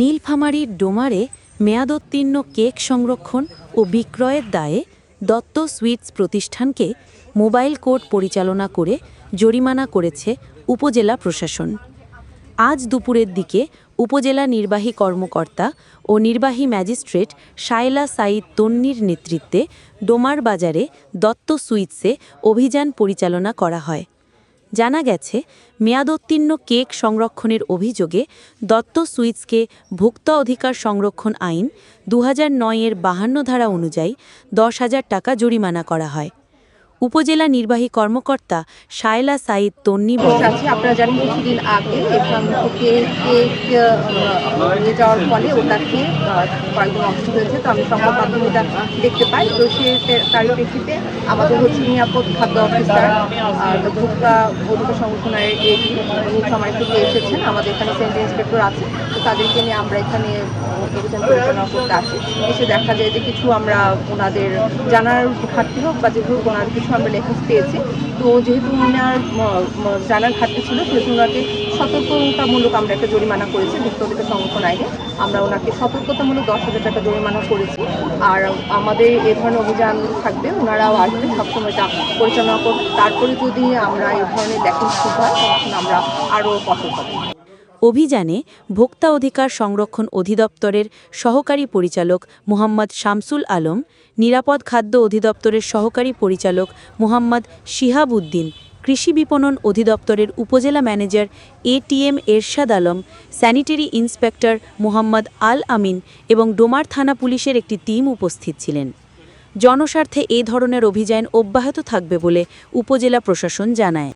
নীলফামারীর ডোমারে মেয়াদোত্তীর্ণ কেক সংরক্ষণ ও বিক্রয়ের দায়ে দত্ত সুইটস প্রতিষ্ঠানকে মোবাইল কোর্ট পরিচালনা করে জরিমানা করেছে উপজেলা প্রশাসন। আজ দুপুরের দিকে উপজেলা নির্বাহী কর্মকর্তা ও নির্বাহী ম্যাজিস্ট্রেট শায়লা সাইদ তন্নির নেতৃত্বে ডোমার বাজারে দত্ত সুইটসে অভিযান পরিচালনা করা হয়। জানা গেছে, মেয়াদোত্তীর্ণ কেক সংরক্ষণের অভিযোগে দত্ত সুইটসকে ভোক্তা অধিকার সংরক্ষণ আইন দু হাজার নয়ের বাহান্ন ধারা অনুযায়ী দশ হাজার টাকা জরিমানা করা হয়। উপজেলা নির্বাহী কর্মকর্তা শায়লা সাইদ তন্নি আছে আপনারা জানেন কিছুদিন আগে এখান থেকে নিয়ে যাওয়ার ফলে ওটাকে কয়েকজন নষ্ট হয়েছে। তো আমি সংবাদ মাধ্যমে এটা দেখতে পাই। তো সে তার প্রেক্ষিতে আমাদের হচ্ছে নিরাপদ খাদ্য অফিসার ভোক্তা অধিকার সংগঠনের এটি নীলফামারী থেকে এসেছেন। আমাদের এখানে সেন্ট ইন্সপেক্টর আছে। তো তাদেরকে নিয়ে আমরা এখানে অভিযান পরিচালনা করতে আসি। এসে দেখা যায় যে কিছু আমরা ওনাদের জানার ঘাটতি হোক বা যে হোক ওনার কিছু আমরা লেখা পেয়েছি। তো যেহেতু ওনার জানার ঘাটতি ছিল, সেহেতু ওনাকে সতর্কতামূলক আমরা একটা জরিমানা করেছি ভুক্তভোগী সংরক্ষণ আইনে। আমরা ওনাকে সতর্কতামূলক দশ হাজার টাকা জরিমানা করেছি। আর আমাদের এ ধরনের অভিযান থাকবে ওনারাও আসবে সবসময় এটা পরিচালনা করবে তারপরে যদি আমরা এ ধরনের দেখেন শুরু হয় তখন আমরা আরও কঠোর অভিযানে ভোক্তা অধিকার সংরক্ষণ অধিদপ্তরের সহকারী পরিচালক মোহাম্মদ শামসুল আলম, নিরাপদ খাদ্য অধিদপ্তরের সহকারী পরিচালক মোহাম্মদ শিহাব উদ্দিন কৃষি বিপণন অধিদপ্তরের উপজেলা manager ATM Ershad Alam, sanitary inspector Mohammad Al Amin এবং ডোমার থানা পুলিশের একটি টিম উপস্থিত ছিলেন। জনস্বার্থে এ ধরনের অভিযান অব্যাহত থাকবে বলে উপজেলা প্রশাসন জানায়।